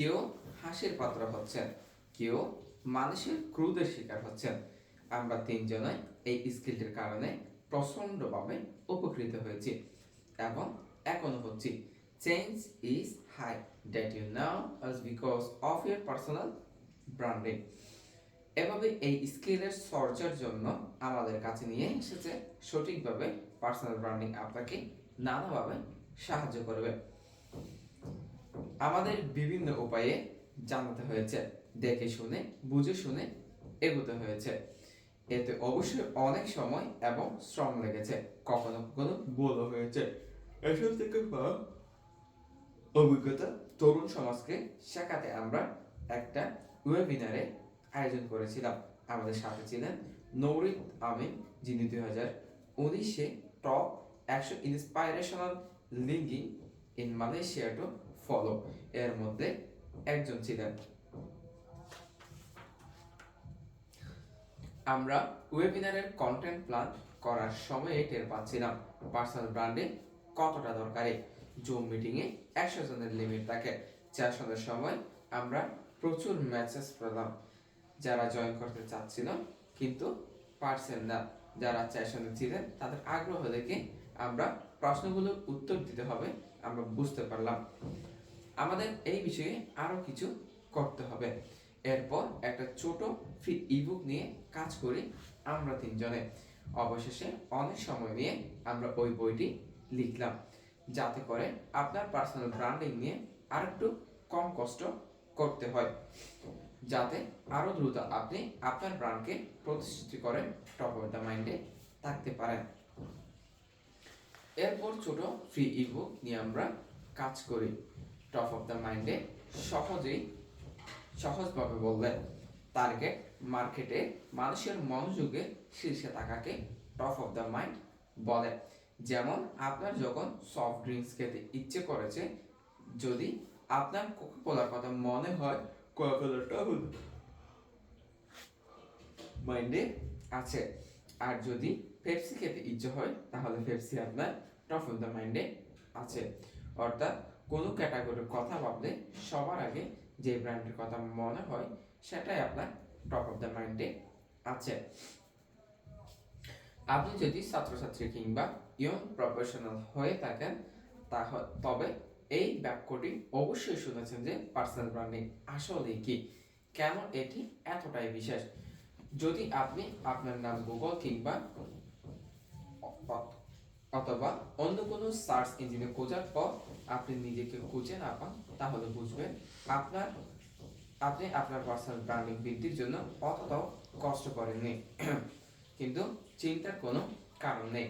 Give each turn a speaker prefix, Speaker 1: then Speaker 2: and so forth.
Speaker 1: কেউ হাসির পাত্র হচ্ছেন, কেউ মানুষের ক্রোধের শিকার হচ্ছেন। আমরা তিনজনে এই স্কিলটির কারণে প্রচণ্ডভাবে উপকৃত হয়েছি এবং এখনও হচ্ছি। Change is high that you now আজ because of your personal branding এভাবে এই স্কিলের চর্চার জন্য আমাদের কাছে নিয়ে এসেছে সঠিকভাবে পার্সোনাল ব্র্যান্ডিং আপনাকে নানাভাবে সাহায্য করবে। আমাদের বিভিন্ন উপায়ে জানাতে হয়েছে। দেখে শুনে, বুঝে শুনে এগোতে হয়েছে। এতে অবশ্যই অনেক সময় এবং শ্রম লেগেছে। কখনো কখনো বলো হয়েছে। এসব থেকে অভিজ্ঞতা তরুণ সমাজকে শেখাতে আমরা একটা ওয়েবিনারে আয়োজন করেছিলাম। আমাদের সাথে ছিলেন নৌরিদ আমিন, যিনি দুই হাজার উনিশে টপ একশো inspirational LinkedIn Malaysia to follow এর মধ্যে একজন ছিলেন। আমরা ওয়েবিনারের কন্টেন্ট প্ল্যান করার সময়ে টের পাচ্ছিলাম পার্সোনাল ব্র্যান্ডে কতটা দরকারি। জুম মিটিংয়ে একশো জনের লিমিট থাকে চার সন্ধ্যার সময় আমরা প্রচুর মেসেজ পেলাম। যারা জয়েন করতে চাচ্ছিল কিন্তু পারছেন না, যারা চারশনে ছিলেন তাদের আগ্রহ দেখে আমরা প্রশ্নগুলোর উত্তর দিতে হবে, আমরা বুঝতে পারলাম। আমাদের এই বিষয়ে আরও কিছু করতে হবে। এরপর একটা ছোট ফ্রি ইবুক নিয়ে কাজ করি আমরা তিনজনে। অবশেষে অনেক সময় নিয়ে আমরা ওই বইটি লিখলাম। যাতে করে আপনার পার্সোনাল ব্র্যান্ডিং নিয়ে আরেকটু কম কষ্ট করতে হয়। যাতে আরও দ্রুত আপনি আপনার ব্র্যান্ডকে প্রতিষ্ঠিত করেন টপ অফ দ্য মাইন্ডে থাকতে পারেন। এরপর ছোট ফ্রি ইবুক নিয়ে আমরা কাজ করি। টপ অফ দ্য মাইন্ডে সহজেই সহজভাবে বললেন টার্গেট মার্কেটে মানুষের মনোযোগে শীর্ষে থাকাকে টপ অফ দ্য মাইন্ড বলে। যেমন আপনার যখন সফট ড্রিঙ্কস খেতে ইচ্ছে করেছে যদি আপনার কোকাকোলার কথা মনে হয় কোকাকোলাটা হল মাইন্ডে আছে। আর যদি পেপসি খেতে ইচ্ছে হয় তাহলে পেপসি আপনার টপ অফ দ্য মাইন্ডে আছে। অর্থাৎ কোনো ক্যাটাগরির কথা ভাবলে সবার আগে যে ব্র্যান্ডের কথা মনে হয়, সেটাই আপনার টপ অফ দ্য মাইন্ডে আছে। আপনি যদি ছাত্রছাত্রী কিংবা ইয়ং প্রফেশনাল হয়ে থাকেন, তাহ- তবে এই বাক্যটি অবশ্যই শুনেছেন যে পার্সোনাল ব্র্যান্ডিং আসলে কি? কেন এটি এতটাই বিশেষ? যদি আপনি আপনার নাম গুগল কিংবা অথবা অন্য কোনো সার্চ ইঞ্জিনে খোঁজার পর আপনি নিজেকে খুঁজে না পান, তাহলে বুঝবেন আপনার, আপনি আপনার পার্সোনাল ব্র্যান্ডিং বৃদ্ধির জন্য অতটাও কষ্ট করেননি। কিন্তু চিন্তার কোনো কারণ নেই।